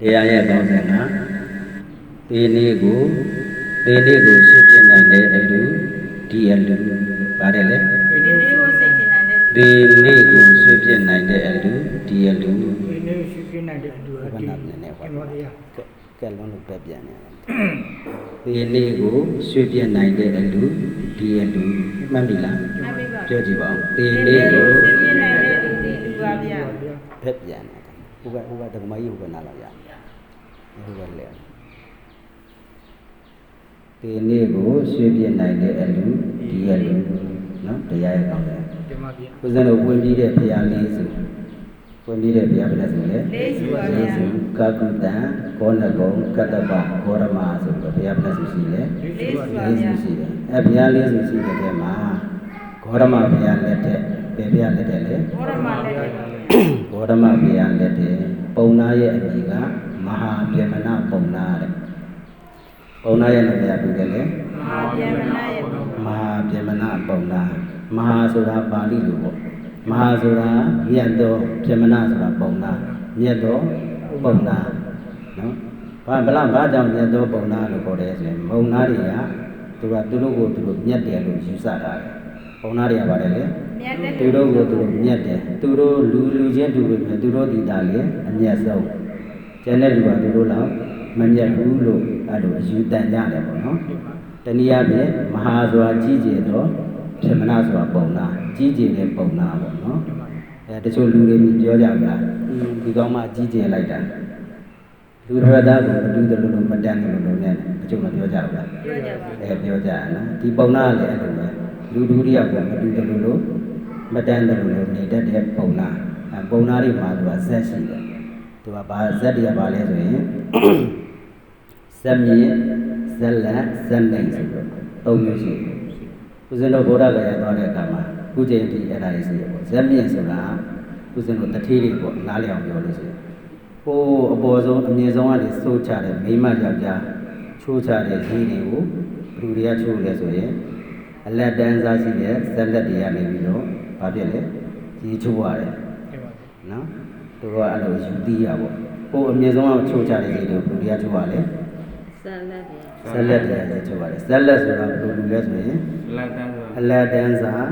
တရားရဲ့35ဒီနေ့ကိုဒီနေ့ကိုရှင်းပြနိုင်တဲ့အလူဒီအလူပါတယ်လေဒီနေ့ကိုစိတ်ချနိုင်တဲ့ဒီနေ့ကိုရှင်းပြနိုင်တဲ့အလူဒီအလူဒီနေ့ရှိပြနိုင်တဲ့လူအဘာတီးနာနေနေဟောကျွန်တော်တို့ရကဲလုံးလို့ပြပြန်နေတယ်ဒီနေ့ကိုရှင်းပြနိုင်တဲ့အလူဒီအလူမှတ်ပြီလားအပိပါပြောကြည့်ပါဦးဒီနေ့ကိုစိတ်ချနိုင်တဲ့လူဒီလူပါဗျာဖက်ပြန်တယ် ဟိုဘက်ဟိုဘက်ဓမ္မကြီးဟိုဘက်နားလောက်ရဟိုဘက်လေဒီနေ့ကိုရွှေပြနိုင်တဲ့အလူဒီအလူနော်တရားရဲ့ကောင်းတယ်ဒီမှာပြကိုစံတို့ဝင်ပြီးတဲ့ဘုရားလေးစုဝင်ပြီးတဲ့ဘုရားဘယ်လဲဆိုလဲလေးစုပါဗျာလေးစုကာကုတံကောဏဂုံကတ္တပဂေါရမဆိုပြီးတော့ဘုရားဘယ်လဲဆိုရှိလဲလေးစုပါလေးဗျာစုရှိတယ်အဲဘုရားလေးစုရှိတဲ့ထဲမှာဂေါရမဘုရားလက်ထက်ဘယ်ဘုရားလက်ထက်လဲဘောရမလည်းပါဗျာ ဂေါရမဘုရားလက်ထက်ပုံနာရဲ့အမည်ကမဟာပြေမနာပုံနာတဲ့ပုံနာရဲ့နာမည်ကဘယ်လဲလဲမဟာဗျာမနာရဲ့မဟာပြေမနာပုံနာမဟာဆိုတာပါဠိလိုပေါ့မဟာဆိုတာမြတ်သောပြေမနာဆိုတာပုံနာမြတ်သောပုံနာနော်ဘာဘလားဘာကြောင့်မြတ်သောပုံနာလို့ခေါ်တယ်ဆိုရင်ပုံနာတွေကသူကသူတို့ကိုသူတို့မြတ်တယ်လို့ယူဆတာတယ်ပုံနာတွေကပါတယ်လေမြတ်တဲ့ သူတို့ကိုသူတို့မြတ်တယ်သူတို့လူလူချင်းတူပေမဲ့သူတို့ဒီသားလေအမျက်ဆုံးကျန်တဲ့လူကသူတို့လောက်မမြတ်ဘူးလို့အဲ့လိုအယူတန်ကြတယ်ပေါ့နော်တနည်းအားဖြင့်မဟာစွာကြီးကျယ်သောပြမနာစွာပုံနာကြီးကျယ်တဲ့ပုံနာပေါ့နော်အဲတချို့လူတွေမြပြောကြပါလားဒီကောင်မှကြီးကျယ်လိုက်တာလူရသားကိုမတူတယ်လို့မတန်တယ်လို့လည်းတချို့မပြောကြဘူးလားပြောကြပါအဲပြောကြရနော်ဒီပုံနာကလည်းအဲ့လိုပဲလူဒုတိယကမတူတယ်လို့လို့ မတန်တယ်လို့လို့နေတတ်တဲ့ပုံနာအဲပုံနာတွေမှာသူကဇက်ရှိတယ်သူကဘာဇက်တွေကဘာလဲဆိုရင်ဇက်မြင့်ဇက်လက်ဇက်နိုင်ဆိုတော့သုံးမျိုးရှိတယ်ဦးဇင်းတို့ဗုဒ္ဓဂယာသွားတဲ့အခါမှာခုချိန်ထိအဲ့ဒါတွေရှိတယ်ပေါ့ဇက်မြင့်ဆိုတာဦးဇင်းတို့တထေးတွေပေါ့နားလည်အောင်ပြောလို့ရှိရင်ဟိုးအပေါ်ဆုံးအမြင့်ဆုံးကနေစိုးချတဲ့မိမယောက်ျားချိုးချတဲ့ဈေးတွေကိုဘယ်သူတွေကချိုးလဲဆိုရင်အလက်တန်းစားရှိတဲ့ဇက်လက်တွေကနေပြီးတော့ ဘာဖြစ်လဲကြီးချိုးရတယ်ဒီမှာနော်သူတို့ကအဲ့လိုယူသီးရပေါ့ဟိုအမြင့်ဆုံးကချိုးချတဲ့ဈေးတွေကိုဘယ်သူတွေကချိုးရလဲဆန်လက်ဗျာဇက်လက်တွေကလည်းချိုးရတယ်ဇက်လက်ဆိုတာဘယ်လိုလူလဲဆိုရင်လက်တန်းဆိုအလက်တန်းစား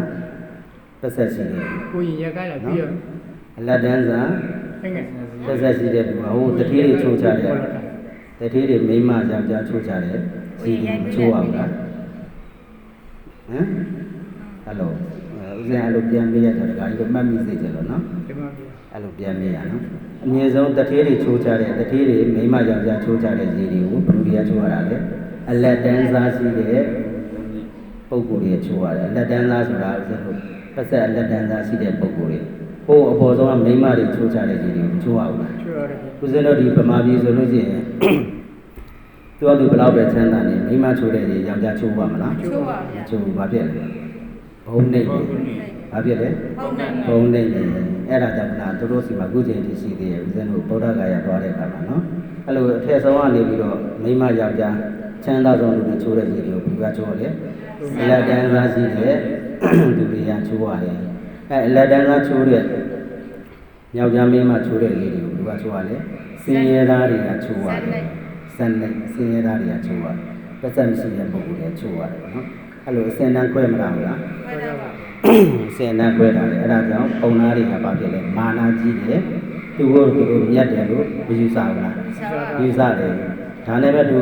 ပတ်သက်ရှိတယ်ကိုရင်ရက်ကိုင်းလာပြီးတော့အလက်တန်းစားအငယ်ပတ်သက်ရှိတဲ့လူကဟိုတတိတွေချိုးချတယ်တတိတွေမိမယောက်ျားချိုးချတယ်ဈေးတွေမချိုးရဘူးလားဟမ်ဟယ်လို ဦးဇင်းအဲ့လိုပြန်ပေးရတဲ့ခါကြီးကိုမှတ်မိစေချင်လို့နော်ဒီမှာပြအဲ့လိုပြန်မေးရနော်အမြင့်ဆုံးတထေးတွေချိုးချတဲ့တထေးတွေမိမယောက်ျားချိုးချတဲ့ဈေးတွေကိုဘယ်လိုတွေကချိုးရတာလဲအလက်တန်းစားရှိတဲ့ပုံကိုယ်တွေချိုးရတယ်အလက်တန်းစားဆိုတာဥစ္စာကိုပတ်သက်အလက်တန်းစားရှိတဲ့ပုံကိုယ်တွေဟိုအပေါ်ဆုံးကမိမတွေချိုးချတဲ့ဈေးတွေကိုမချိုးရဘူးလားချွတ်ရတယ်ဦးဇင်းတို့ဒီဗမာပြည်ဆိုလို့ရှိရင်သူကသူဘယ်လောက်ပဲချမ်းသာနေမိမချိုးတဲ့ဈေးယောက်ျားချိုးပါမလားချိုးပါဗျာချိုးဘာဖြစ်လဲ ဘုံနေတယ်ဘာဖြစ်လဲဟုတ်တယ်ဘုံနေနေအဲ့ဒါကြောင့်လားသူတို့စီမှာအခုချိန်ထိရှိသေးရဲ့ဦးဇင်းတို့ဗုဒ္ဓဂါယာသွားတဲ့အခါမှာနော်အဲ့လိုအထက်ဆုံးကနေပြီးတော့မိမယောက်ျားချမ်းသာဆုံးလူတွေချိုးတဲ့ကြီးတွေကိုဘယ်ကချိုးရလဲအလက်တန်းသားရှိတဲ့သူတွေကချိုးရတယ်အဲ့အလက်တန်းသားချိုးတဲ့ယောက်ျားမိန်းမချိုးတဲ့ကြီးတွေကိုဘယ်ကချိုးရလဲစင်ရဲသားတွေကချိုးရတယ်စံနေစင်ရဲသားတွေကချိုးရတယ်ပတ်သက်မရှိတဲ့ပုဂ္ဂိုလ်တွေချိုးရတယ်ပေါ့နော် အဲ့လိုအစင်တန်းခွဲမလားဘူးလားခွဲတော့ပါစေနာခွဲတာလေအဲ့ဒါကြောင့်ပုံနာတွေကဘာဖြစ်လဲမာနာကြီးတယ်သူတို့သူတို့မြတ်တယ်လို့မယူဆဘူးလားဆောပါယူဆတယ်ဒါနဲ့ပဲသူ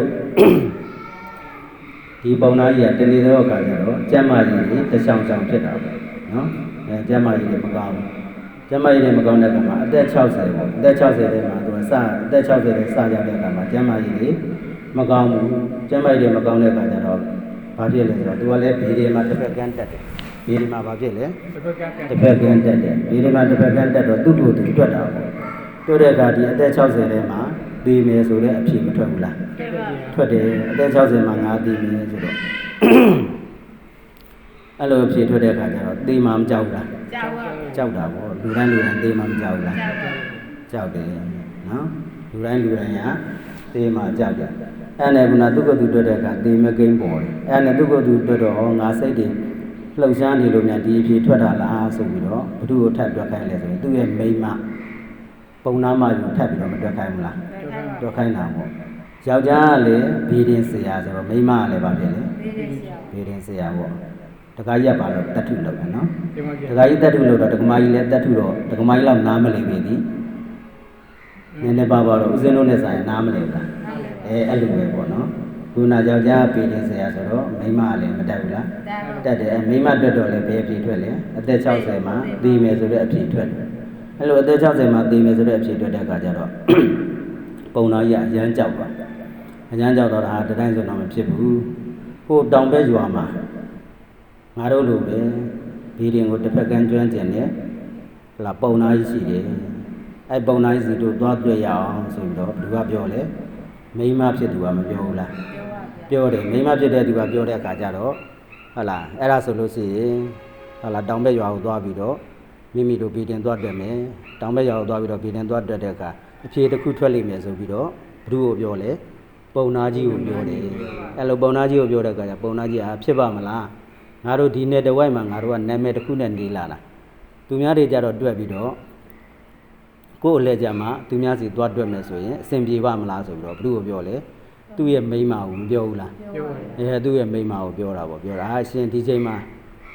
ဒီပုံနာကြီးကတနေ့တော့အခါကျတော့ကျမ်းမာကြီးကြီးတချောင်ချောင်ဖြစ်တာပဲနော်အဲကျမ်းမာကြီးတွေမကောင်းဘူးကျမ်းမာကြီးတွေမကောင်းတဲ့အခါမှာအသက်60ပေါ့အသက်60တဲ့မှာသူကစအသက်60တဲ့စကြတဲ့အခါမှာကျမ်းမာကြီးတွေမကောင်းဘူးကျမ်းမာကြီးတွေမကောင်းတဲ့အခါကျတော့ ဘာဖြစ်လဲဆိုတော့သူကလည်းဘေးတွေမှာတစ်ဖက်ကန်းတက်တယ်ဘေးတွေမှာဘာဖြစ်လဲတစ်ဖက်ကကတစ်ဖက်ကန်းတက်တယ်ဒီဒီမှာတစ်ဖက်ကန်းတက်တော့သူ့ကိုယ်သူတွက်တာပေါ့တွက်တဲ့အခါဒီအသက်60ထဲမှာသေမယ်ဆိုတဲ့အဖြေမထွက်ဘူးလားတဲ့ပါထွက်တယ်အသက်60မှာငါသေမယ်ဆိုတော့အဲ့လိုအဖြေထွက်တဲ့အခါကျတော့သေမှမကြောက်ဘူးလားကြောက်ပါကြောက်တာပေါ့လူတိုင်းလူတိုင်းသေမှမကြောက်ဘူးလားကြောက်ပါကြောက်တယ်နော်လူတိုင်းလူတိုင်းကသေမှကြောက်တယ် အဲ့နဲ့ခုနသူ့ကိုယ်သူတွက်တဲ့အခါသေမကိန်းပေါ်တယ်အဲ့နဲ့သူ့ကိုယ်သူတွက်တော့ဟောငါစိတ်တွေလှုပ်ရှားနေလို့များဒီအဖြေထွက်တာလားဆိုပြီးတော့ဘု து ကိုထပ်တွက်ခိုင်းလဲဆိုရင်သူ့ရဲ့မိန်းမပုံနာမယူထပ်ပြီးတော့မတွက်ခိုင်းဘူးလားတဲ့ပါတွက်ခိုင်းတာပေါ့ယောက်ျားကလည်းဘီရင်ဆရာဆိုတော့မိန်းမကလည်းဗာဖြစ်လေလေးလေးဆရာဘီရင်ဆရာပေါ့တခါကြီးကပါလို့တတ်ထုလုပ်တယ်နော်ဒီမှာတခါကြီးတတ်ထုလုပ်တော့တက္ကမကြီးလည်းတတ်ထုတော့တက္ကမကြီးလောက်နားမလည်ပြီဒီနည်းနည်းပါပါတော့ဦးဇင်းတို့နဲ့ဆိုင်နားမလည်ဘူးလားနားလေ အဲအဲ့လိုပဲပေါ့နော်ခုနယောက်ျားဘီရင်ဆရာဆိုတော့မိန်းမကလည်းမတတ်ဘူးလားတာတော့တက်တယ်မိမတက်တော့လည်းဘယ်အဖြေထွက်လဲအသက်60မှာတည်မယ်ဆိုတဲ့အဖြေထွက်တယ်အဲ့လိုအသက်60မှာတည်မယ်ဆိုတဲ့အဖြေထွက်တဲ့အခါကျတော့ပုံနာကြီးကအရန်ကြောက်သွားအရန်ကြောက်တော့ဒါတတိုင်းဆိုတော့မဖြစ်ဘူးဟိုတောင်ဘက်ရွာမှာငါတို့လိုပဲဘီရင်ကိုတစ်ဖက်ကန်းကျွမ်းကျင်တယ်ဟလာပုံနာကြီးရှိတယ်အဲ့ပုံနာကြီးစီတို့သွားတွေ့ရအောင်ဆိုပြီးတော့ဘယ်သူကပြောလဲ မိမဖြစ်သူကမပြောဘူးလားပြောပါဗျာပြောတယ်မိန်းမဖြစ်တဲ့သူကပြောတဲ့အခါကျတော့ဟုတ်လားအဲ့ဒါဆိုလို့ရှိရင်ဟုတ်လားတောင်ဘက်ရွာကိုသွားပြီးတော့မိမိတို့ပြည်တင်သွားတက်မယ်တောင်ဘက်ရွာကိုသွားပြီးတော့ပြည်တင်သွားတက်တဲ့အခါအဖြေတစ်ခုထွက်လိမ့်မယ်ဆိုပြီးတော့ဘ누구ကိုပြောလဲပုံနာကြီးကိုပြောတယ်အဲ့လိုပုံနာကြီးကိုပြောတဲ့အခါကျပုံနာကြီးဟာဖြစ်ပါမလားငါတို့ဒီနေ့တဝိုက်မှာငါတို့ကနာမည်တစ်ခုနဲ့နေလာတာသူများတွေကြတော့တွက်ပြီးတော့ ကိုယ့်အလဲကြမှာသူများစီသွားတွက်မယ်ဆိုရင်အဆင်ပြေပါမလားဆိုပြီးတော့ဘ누구ကိုပြောလဲသူ့ရဲ့မိန်းမကိုမပြောဘူးလားပြောပါအဲသူ့ရဲ့မိန်းမကိုပြောတာပေါ့ပြောတာအာရှင်ဒီချိန်မှာ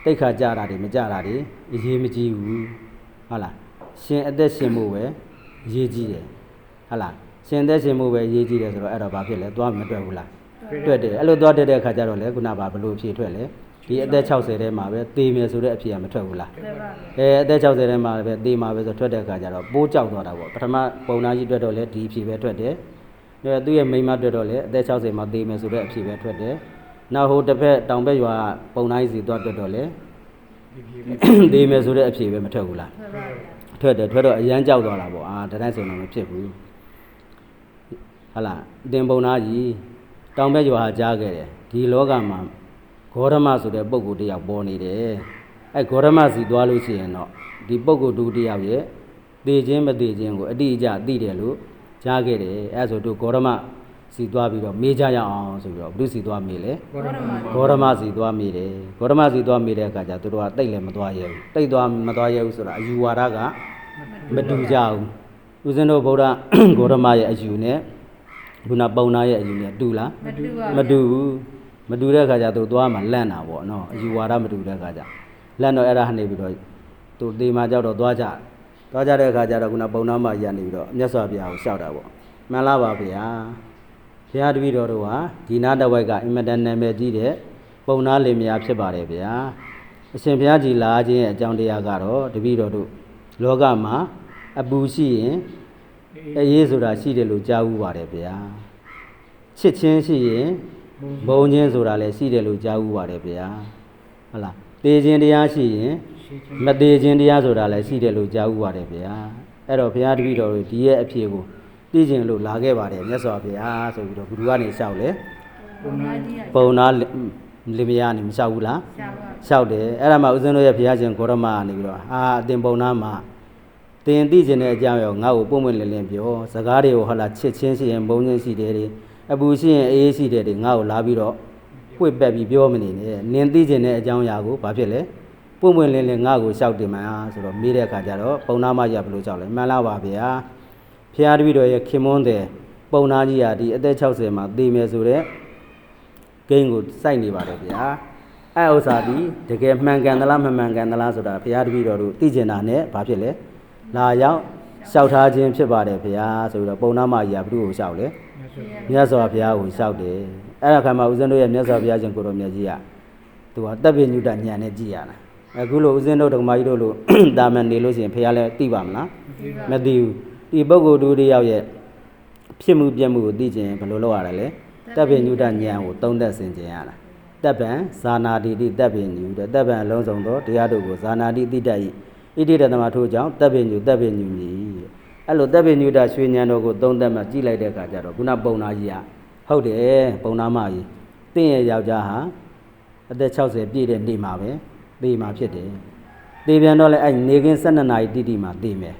တိတ်ခါကြတာတွေမကြတာတွေအရေးမကြီးဘူးဟုတ်လားရှင်အသက်ရှင်မှုပဲအရေးကြီးတယ်ဟုတ်လားရှင်အသက်ရှင်မှုပဲအရေးကြီးတယ်ဆိုတော့အဲ့တော့ဘာဖြစ်လဲသွားမတွက်ဘူးလားတွက်တယ်အဲ့လိုသွားတက်တဲ့အခါကျတော့လေခုနကဘာဘလို့ဖြေထွက်လဲ ဒီအသက်60ထဲမှာပဲသေမယ်ဆိုတဲ့အဖြေကမထွက်ဘူးလားပြောပါဗျာအဲအသက်60ထဲမှာပဲသေမှာပဲဆိုထွက်တဲ့အခါကျတော့ပိုးကြောက်သွားတာပေါ့ပထမပုံနာကြီးတွေ့တော့လေဒီအဖြေပဲထွက်တယ်အဲသူ့ရဲ့မိန်းမတွေ့တော့လေအသက်60မှာသေမယ်ဆိုတဲ့အဖြေပဲထွက်တယ်နောက်ဟိုတစ်ဖက်တောင်ဘက်ရွာပုံနာကြီးစီသွားတွေ့တော့လေဒီပြေသေမယ်ဆိုတဲ့အဖြေပဲမထွက်ဘူးလားပြောပါဗျာထွက်တယ်ထွက်တော့အရန်ကြောက်သွားတာပေါ့အာတတိုင်းဆိုတော့မဖြစ်ဘူးဟာလားအတင်ပုံနာကြီးတောင်ဘက်ရွာဟာကြားခဲ့တယ်ဒီလောကမှာ ဂေါရမဆိုတဲ့ပုဂ္ဂိုလ်တစ်ယောက်ပေါ်နေတယ်အဲဂေါရမစီသွားလို့ရှိရင်တော့ဒီပုဂ္ဂိုလ်တူတစ်ယောက်ရဲ့သေခြင်းမသေခြင်းကိုအတိအကျသိတယ်လို့ကြားခဲ့တယ်အဲဆိုသူဂေါရမစီသွားပြီးတော့မေးကြရအောင်ဆိုပြီးတော့ဘုသူစီသွားမေးလေဘောရမဂေါရမစီသွားမိတယ်ဂေါရမစီသွားမိတဲ့အခါကျသူတို့ကတိတ်လည်းမသွားရဲဘူးတိတ်သွားမသွားရဲဘူးဆိုတာအယူဝါဒကမတူကြဘူးဦးဇင်းတို့ဗုဒ္ဓဂေါရမရဲ့အယူနဲ့ခုနပုံနာရဲ့အယူနဲ့တူလားမတူပါမတူဘူး မတူတဲ့အခါကျသူသွားမှလန့်တာပေါ့နော်အယူဝါဒမတူတဲ့အခါကျလန့်တော့အဲ့ဒါကနေပြီးတော့သူတေမာကြောက်တော့သွားကြသွားကြတဲ့အခါကျတော့ခုနပုံနာမရနေပြီးတော့မြတ်စွာဘုရားကိုရှောက်တာပေါ့မှန်လားပါဗျာဘုရားတပည့်တော်တို့ဟာဒီနာတဝိုက်ကအင်မတန်နာမည်ကြီးတဲ့ပုံနာလင်မယားဖြစ်ပါတယ်ဗျာအရှင်ဘုရားကြီးလာခြင်းရဲ့အကြောင်းတရားကတော့တပည့်တော်တို့လောကမှာအပူရှိရင်အေးဆိုတာရှိတယ်လို့ကြားဥပါတယ်ဗျာချစ်ချင်းရှိရင် ဘုံချင်းဆိုတာလည်းရှိတယ်လို့ကြားဥပါတယ်ဗျာဟုတ်လားတေခြင်းတရားရှိရင်ရှိချင်းမသေးခြင်းတရားဆိုတာလည်းရှိတယ်လို့ကြားဥပါတယ်ဗျာအဲ့တော့ဘုရားတပည့်တော်တို့ဒီရဲ့အဖြစ်ကိုသိခြင်းလို့လာခဲ့ပါတယ်မြတ်စွာဘုရားဆိုပြီးတော့ဘုရားကနေလျှောက်လေပုံနာကြီးကပုံနာလင်မယားနေမလျှောက်ဘူးလားရှာပါလျှောက်တယ်အဲ့ဒါမှဦးဇင်းတို့ရဲ့ဘုရားရှင်ဂေါရမကနေပြီးတော့အာအတင်ပုံနာမှာတင်သိခြင်းတဲ့အကြောင်းရောငါ့ကိုပုံမွင့်လင်းလင်းပြောစကားတွေကိုဟောလာချစ်ချင်းရှိရင်ဘုံချင်းရှိတယ်တွေ အပူရှိရင်အေးရှိတယ်တွေငါ့ကိုလာပြီးတော့ပွေ့ပက်ပြီးပြောမနေနဲ့နင်သိခြင်းတဲ့အကြောင်းအရာကိုဘာဖြစ်လဲပုံမွင့်လင်းလင်းငါ့ကိုလျှောက်တင်မှာဆိုတော့မေးတဲ့အခါကျတော့ပုံနာမကြီးကဘယ်လိုလျှောက်လဲမှန်လားပါဗျာဘုရားတပည့်တော်ရဲ့ခင်မွန်းတဲ့ပုံနာကြီးကဒီအသက်60မှာသိမယ်ဆိုတော့ဂိမ်းကိုစိုက်နေပါတယ်ဗျာအဲ့ဥစ္စာဒီတကယ်မှန်ကန်သလားမမှန်ကန်သလားဆိုတာဘုရားတပည့်တော်တို့သိကျင်တာနဲ့ဘာဖြစ်လဲလာရောက်လျှောက်ထားခြင်းဖြစ်ပါတယ်ဗျာဆိုပြီးတော့ပုံနာမကြီးကဘုသူ့ကိုလျှောက်လေ မြတ်စွာဘုရားကိုလျှောက်တယ်အဲ့ဒါခါမှာဦးဇင်းတို့ရဲ့မြတ်စွာဘုရားရှင်ကိုတော်မြတ်ကြီးကသူကတပ်ပိညုတညံနဲ့ကြည်ရတာအခုလိုဦးဇင်းတို့ဓမ္မကြီးတို့လိုတာမန်နေလို့ရှိရင်ဘုရားလည်းသိပါမလားမသိဘူးဒီပုဂ္ဂိုလ်တူတစ်ယောက်ရဲ့ဖြစ်မှုပြက်မှုကိုသိခြင်းဘယ်လိုလုပ်ရလဲလဲတပ်ပင်ညုတဉာဏ်ကိုသုံးသက်ဆင်ခြင်ရတာတပ်ပံဇာနာတိတိတပ်ပင်ညုတဲ့တပ်ပံအလုံးစုံသောတရားတို့ကိုဇာနာတိတိတတ်၏ဣတိတသမထို့ကြောင့်တပ်ပင်ညုတပ်ပင်ညုမြည် အဲ့လိုတပ်ပင်ညုတရွှေဉာဏ်တော်ကိုသုံးသက်မှကြည့်လိုက်တဲ့အခါကျတော့ခုနပုံနာကြီးကဟုတ်တယ်ပုံနာမကြီးတင့်ရဲ့ယောက်ျားဟာအသက်60ပြည့်တဲ့နေ့မှာပဲသေမှာဖြစ်တယ်သေပြန်တော့လဲအဲ့နေကင်း12နာရီတိတိမှာသေမယ်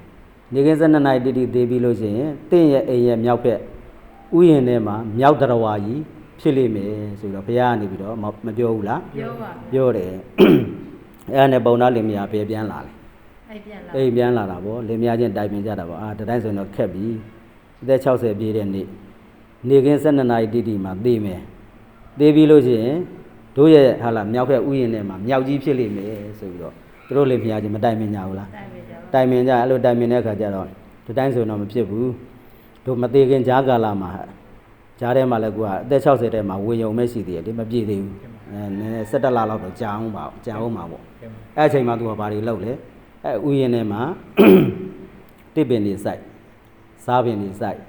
နေကင်း12နာရီတိတိသေပြီးလို့ရှိရင်တင့်ရဲ့အိမ်ရဲ့မြောက်ဖက်ဥယျာဉ်ထဲမှာမြောက်တရဝါကြီးဖြစ်လိမ့်မယ်ဆိုတော့ဘုရားကနေပြီးတော့မမပြောဘူးလားပြောပါပြောတယ်အဲ့ဒါနဲ့ပုံနာလင်မယားပဲပြန်လာတယ် အဲ့ပြန်လာအိမ်ပြန်လာတာဗောလင်မယားချင်းတိုင်ပင်ကြတာဗောအာတတိုင်းဆိုရင်တော့ခက်ပြီအသက်60ပြည့်တဲ့နေ့နေကင်း12နာရီတိတိမှာသေမယ်သေပြီးလို့ရှိရင်တို့ရဲ့ဟာလာမြောက်ဖက်ဥယျာဉ်ထဲမှာမြောက်ကြီးဖြစ်လိမ့်မယ်ဆိုပြီးတော့သူတို့လည်းဖျားချင်းမတိုင်မင်ကြဘူးလားတိုင်ပြီကြပါတိုင်ပင်ကြအဲ့လိုတိုင်ပင်တဲ့အခါကျတော့ဒီတိုင်းဆိုတော့မဖြစ်ဘူးတို့မသေးခင်ဂျားကာလာမှာဂျားထဲမှာလည်းကိုကအသက်60တဲ့မှာဝေယုံမဲ့ရှိသေးတယ်ဒီမပြည့်သေးဘူးအဲနည်းနည်း17လလောက်တော့ကြာအောင်ပါကြာအောင်ပါပေါ့အဲ့အချိန်မှာသူကဘာတွေလုပ်လဲ အဲ့ဥယျာဉ်ထဲမှာတစ်ပင်တွေစိုက်စားပင်တွေစိုက်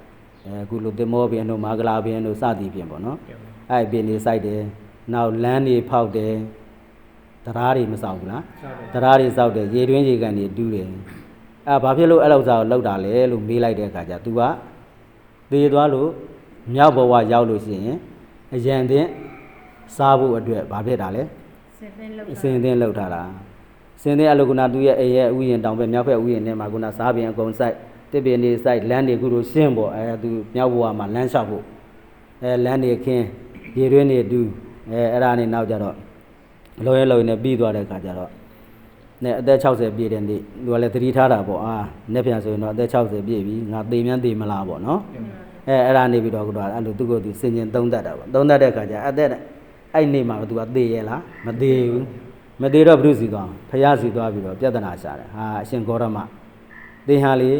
အဲအခုလိုတင်မောပင်တို့မာဂလာပင်တို့စသည်ဖြင့်ပေါ့နော်အဲ့ပင်တွေစိုက်တယ်နောက်လမ်းတွေဖောက်တယ်တရားတွေမစောက်ဘူးလားတရားတွေစောက်တယ်ရေတွင်းရေကန်တွေတူးတယ်အဲဘာဖြစ်လို့အဲ့လောက်စားကိုလောက်တာလဲလို့မေးလိုက်တဲ့အခါကျ तू ကသေသွားလို့မြောက်ဘဝရောက်လို့ရှိရင်အရန်တဲ့စားဖို့အတွက်ဘာဖြစ်တာလဲစင်သင်းလောက်အစင်သင်းလောက်ထားတာ စင်သင်းအလုကနာသူရဲ့အိမ်ရဲ့ဥယျာဉ်တောင်ပဲမြောက်ဘက်ဥယျာဉ်ထဲမှာကုနာစားပင်အကုန်စိုက်တစ်ပင်တွေစိုက်လမ်းတွေကုလို့ရှင်းပေါ့အဲ तू မြောက်ဘဝမှာလမ်းလျှောက်ဖို့အဲလမ်းတွေခင်းရေတွင်းတွေတူးအဲအဲ့ဒါနေနောက်ကြတော့လောရဲလောရဲနဲ့ပြီးသွားတဲ့အခါကျတော့နဲ့အသက်60ပြည့်တဲ့နေ့သူကလည်းသတိထားတာပေါ့အာနေ့ပြန်ဆိုရင်တော့အသက်60ပြည့်ပြီငါသေမြန်းသေမလားပေါ့နော်အဲအဲ့ဒါနေပြီးတော့ကတော့အဲ့လိုသူ့ကိုယ်သူစင်ကျင်သုံးတတ်တာပေါ့သုံးတတ်တဲ့အခါကျအသက်အဲ့နေ့မှာသူကသေရဲ့လားမသေဘူး မသေတော့ဘုရုစီသွားဖယားစီသွားပြီးတော့ပြဿနာရှာတယ်ဟာအရှင်ဂေါရမသင်ဟာလေ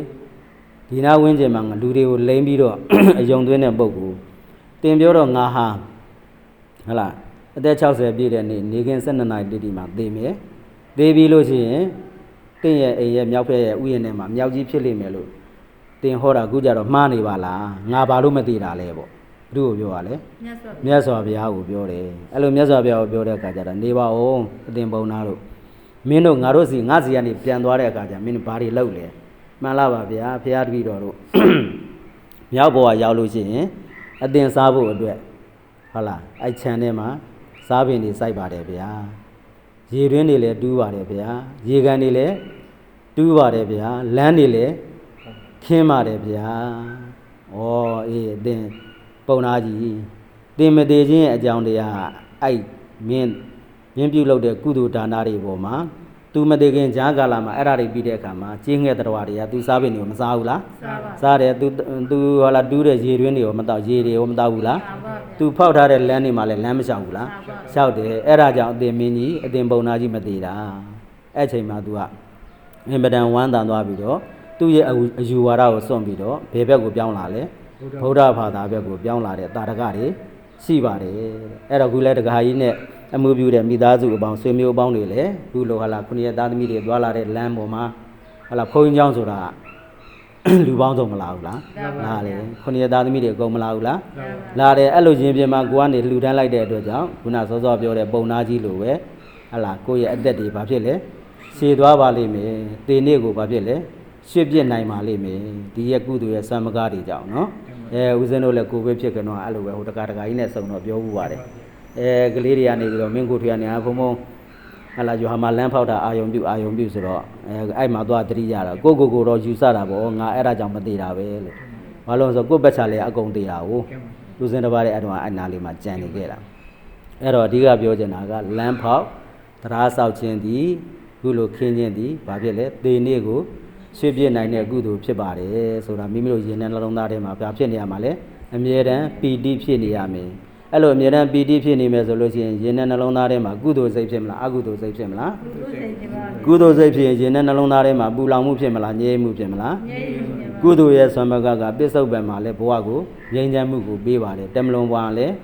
ဒီနာဝင်းကျင်မှာငါလူတွေကိုလိမ့်ပြီးတော့အယုံသွင်းတဲ့ပုံကိုတင်ပြောတော့ငါဟာဟဟလားအသက်60ပြည့်တဲ့နေ့နေကင်း12နာရီတိတိမှာသေမယ်သေးပြီလို့ရှိရင်တင့်ရဲ့အိမ်ရဲ့မြောက်ဖက်ရဲ့ဥယျာဉ်ထဲမှာမြောက်ကြီးဖြစ်လိမ့်မယ်လို့တင်ဟောတာအခုကြတော့မှားနေပါလားငါဘာလို့မသိတာလဲပေါ့ဘု သူ့ကိုပြောရလဲမြတ်စွာဘုမြတ်စွာဘုရားကိုပြောတယ်အဲ့လိုမြတ်စွာဘုရားကိုပြောတဲ့အခါကျတော့နေပါဦးအတင်ပုံနာတို့မင်းတို့ငါတို့စီငါစီကနေပြန်သွားတဲ့အခါကျမင်းတို့ဘာတွေလုပ်လဲမှန်လားပါဗျာဘုရားတပည့်တော်တို့မြောက်ဘဝရောက်လို့ရှိရင်အတင်စားဖို့အတွက်ဟုတ်လားအဲ့ခြံထဲမှာစားပင်တွေစိုက်ပါတယ်ဗျာရေတွင်းတွေလည်းတူးပါတယ်ဗျာရေကန်တွေလည်းတူးပါတယ်ဗျာလမ်းတွေလည်းခင်းပါတယ်ဗျာဩအေးအသင် ပုံနာကြီးတင်မသေးခြင်းရဲ့အကြောင်းတရားအဲ့မင်းမင်းပြုတ်လုပ်တဲ့ကုသိုလ်ဒါနတွေပေါ်မှာသူမသေးခင်ဂျားကာလမှာအဲ့ဒါတွေပြီးတဲ့အခါမှာကျင်းငှက်တော်တွေကသူစားပင်တွေကိုမစားဘူးလားစားပါစားတယ်သူသူဟောလာတူးတဲ့ရေတွင်းတွေကိုမတောက်ရေတွေကိုမတောက်ဘူးလားစားပါသူဖောက်ထားတဲ့လမ်းတွေမှာလည်းလမ်းမလျှောက်ဘူးလားမှန်ပါလျှောက်တယ်အဲ့ဒါကြောင့်အတင်မင်းကြီးအတင်ပုံနာကြီးမသေးတာအဲ့ချိန်မှာ तू ကအင်မတန်ဝမ်းတန်သွားပြီးတော့သူ့ရဲ့အယူအယူဝါဒကိုစွန့်ပြီးတော့ဘယ်ဘက်ကိုပြောင်းလာလဲ ဗုဒ္ဓဘာသာဘက်ကိုပြောင်းလာတဲ့တာရကတွေရှိပါတယ်အဲ့တော့ခုလဲတက္ကဟာကြီးနဲ့အမှုပြုတဲ့မိသားစုအပေါင်းဆွေမျိုးအပေါင်းတွေလည်းခုလိုဟာလာခုနှစ်သားသမီးတွေသွားလာတဲ့လမ်းပေါ်မှာဟာလာဘုန်းကြီးကျောင်းဆိုတာလူပေါင်းစုံမလာဘူးလားလာတယ်ခုနှစ်သားသမီးတွေအကုန်မလာဘူးလားလာတယ်အဲ့လိုရင်ပြင်မှာကိုကနေလှူဒန်းလိုက်တဲ့အတွက်ကြောင့်ခုနစောစောပြောတဲ့ပုံနာကြီးလိုပဲဟာလာကိုယ့်ရဲ့အသက်တွေဘာဖြစ်လဲရှည်သွားပါလိမ့်မယ်တေနေ့ကိုဘာဖြစ်လဲ ရွှေ့ပြစ်နိုင်ပါလိမ့်မယ်ဒီရဲ့ကုသိုလ်ရဲ့စံမကားတွေကြောင့်နော်အဲဦးဇင်းတို့လည်းကိုပဲဖြစ်ကြတော့အဲ့လိုပဲဟိုတကာတကာကြီးနဲ့စုံတော့ပြောဘူးပါတယ်အဲကလေးတွေကနေပြီးတော့မင်းကိုထွေကနေအဖုံဖုံဟလာယူဟာမလမ်းဖောက်တာအာယုံပြုအာယုံပြုဆိုတော့အဲအဲ့မှာသွားတတိရတာကိုကိုကိုတော့ယူဆတာပေါ့ငါအဲ့ဒါကြောင့်မသေးတာပဲလို့ဘာလို့လဲဆိုတော့ကိုယ့်ဘက်ချလည်းအကုန်သေးတာကိုလူစင်တစ်ပါးတဲ့အဲ့တော့အနာလေးမှာကြံနေခဲ့တာအဲ့တော့အဓိကပြောချင်တာကလမ်းဖောက်တရားဆောက်ခြင်းသည်ခုလိုခင်းခြင်းသည်ဘာဖြစ်လဲသေနေ့ကို ရွှေ့ပြစ်နိုင်တဲ့ကုသိုလ်ဖြစ်ပါတယ်ဆိုတာမိမိတို့ရင်ထဲနှလုံးသားထဲမှာဘာဖြစ်နေရမှာလဲအမြဲတမ်းပီတိဖြစ်နေရမယ်အဲ့လိုအမြဲတမ်းပီတိဖြစ်နေမယ်ဆိုလို့ရှိရင်ရင်ထဲနှလုံးသားထဲမှာကုသိုလ်စိတ်ဖြစ်မလားအကုသိုလ်စိတ်ဖြစ်မလားကုသိုလ်စိတ်တွေပါကုသိုလ်စိတ်ဖြစ်ရင်ရင်ထဲနှလုံးသားထဲမှာပူလောင်မှုဖြစ်မလားငြိမ်းမှုဖြစ်မလားငြိမ်းနေပါကုသိုလ်ရဲ့ဆွမ်းမကကပစ္စုပန်မှာလည်းဘဝကိုငြိမ်းချမ်းမှုကိုပေးပါတယ်တမလွန်ဘဝလည်း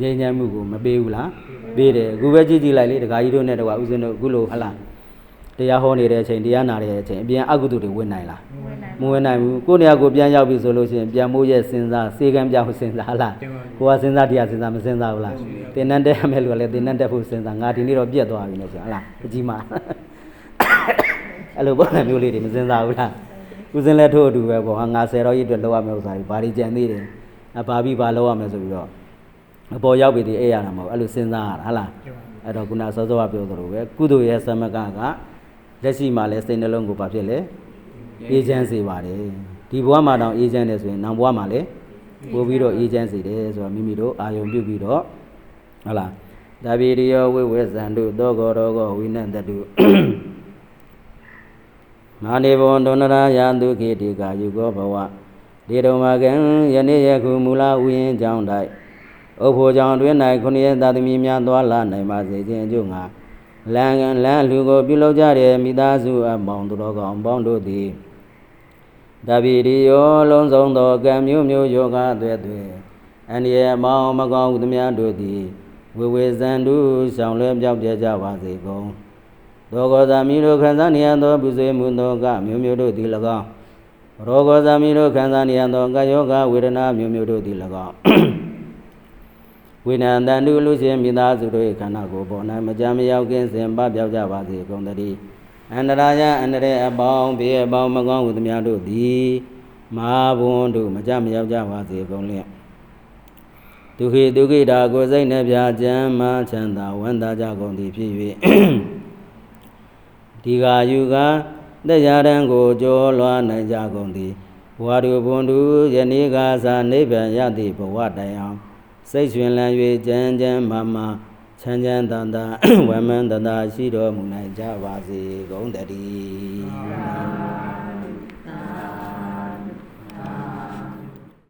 ငြိမ်းချမ်းမှုကိုမပေးဘူးလားပေးတယ်အခုပဲကြည့်ကြည့်လိုက်လေဒကာကြီးတို့နဲ့တကွာဥစဉ်တို့အခုလိုဟလာ တရားဟောနေတဲ့အချိန်တရားနာနေတဲ့အချိန်အပြင်အကုသိုလ်တွေဝင်နိုင်လားဝင်နိုင်မဝင်နိုင်ဘူးကိုယ့်နေရာကိုပြန်ရောက်ပြီဆိုလို့ရှိရင်ပြန်မိုးရဲ့စဉ်းစားစေကံပြောင်းစဉ်းစားဟလားကိုကစဉ်းစားတရားစဉ်းစားမစဉ်းစားဘူးလားတင်နန်းတက်ရမယ်လို့လည်းတင်နန်းတက်ဖို့စဉ်းစားငါဒီနေ့တော့ပြတ်သွားပြီလို့ဆိုဟလားအကြီးမအဲ့လိုပုံစံမျိုးလေးတွေမစဉ်းစားဘူးလားဦးစင်းလည်းထို့အတူပဲပေါ့ဟာငါဆယ်တော့ရည်အတွက်လောက်ရမယ်ဥစ္စာတွေဘာတွေကြံသေးတယ်အဘာပြီးဘာလောက်ရမယ်ဆိုပြီးတော့အပေါ်ရောက်ပြီဒီအဲ့ရတာမဟုတ်အဲ့လိုစဉ်းစားရတာဟလားအဲ့တော့ခုနစောစောကပြောသလိုပဲကုသိုလ်ရဲ့သမကက လက်ရှိမှာလဲစိတ်နှလုံးကိုဘာဖြစ်လဲအေဂျင့်စေပါတယ်ဒီဘဝမှာတောင်အေဂျင့်တယ်ဆိုရင်နောက်ဘဝမှာလဲပို့ပြီးတော့အေဂျင့်စေတယ်ဆိုတော့မိမိတို့အာယုံပြုတ်ပြီးတော့ဟုတ်လားတဗေရိယောဝိဝေဇန္တုသောကောရောဂောဝိနန္တတုမာနေဘောဒုနရာယံဒုခိတိကာယုကောဘဝဒီတော်မကံယနေ့ယခုမူလဥယျင်ကြောင်း၌ဥဖို့ကြောင့်တွင်၌ခொနည်းသာသမီများသွားလာနိုင်ပါစေခြင်းအကျိုးငါ လမ်းကလမ်းလူကိုပြုလုပ်ကြတဲ့မိသားစုအပေါင်းသူတော်ကောင်းပေါင်းတို့သည်တပိရိယောလုံးစုံသောကံမျိုးမျိုးယောဂအသွဲ့သွဲ့အန္တရာယ်မောင်းမကောင်းဟုသမျှတို့သည်ဝေဝေဇန္တုဆောင်လွဲပြောက်ပြဲကြပါစေကုန်သောကောသမိတို့ခံစားနေရသောပုစေမှုသောကမျိုးမျိုးတို့သည်၎င်းရောဂောသမိတို့ခံစားနေရသောကာယောဂဝေဒနာမျိုးမျိုးတို့သည်၎င်း ဝိနန္တန္တုလူရှင်မိသားစုတို့၏ခန္ဓာကိုယ်ပေါ်၌မကြမ်းမရောက်ကင်းစင်ပပြောက်ကြပါစေကုန်သတည်းအန္တရာယအန္တရေအပေါင်းဘေးအပေါင်းမကောင်းဟုသမျှတို့သည်မဟာဘုံတို့မကြမ်းမရောက်ကြပါစေကုန်လျက်ဒုခိဒုခိတာကိုယ်စိတ်နှပြချမ်းမှချမ်းသာဝမ်းသာကြကုန်သည်ဖြစ်၍ဒီဃာယူကတရားရန်ကိုကြောလွားနိုင်ကြကုန်သည်ဘဝတို့ဘုံတို့ယနေ့ကသာနိဗ္ဗာန်ရသည့်ဘဝတိုင်အောင် စိတ်ရှင်လန်း၍ကြမ်းကြမ်းမာမာချမ်းချမ်းသာသာဝမ်းမန်းသာသာရှိတော်မူနိုင်ကြပါစေကုန်တည်း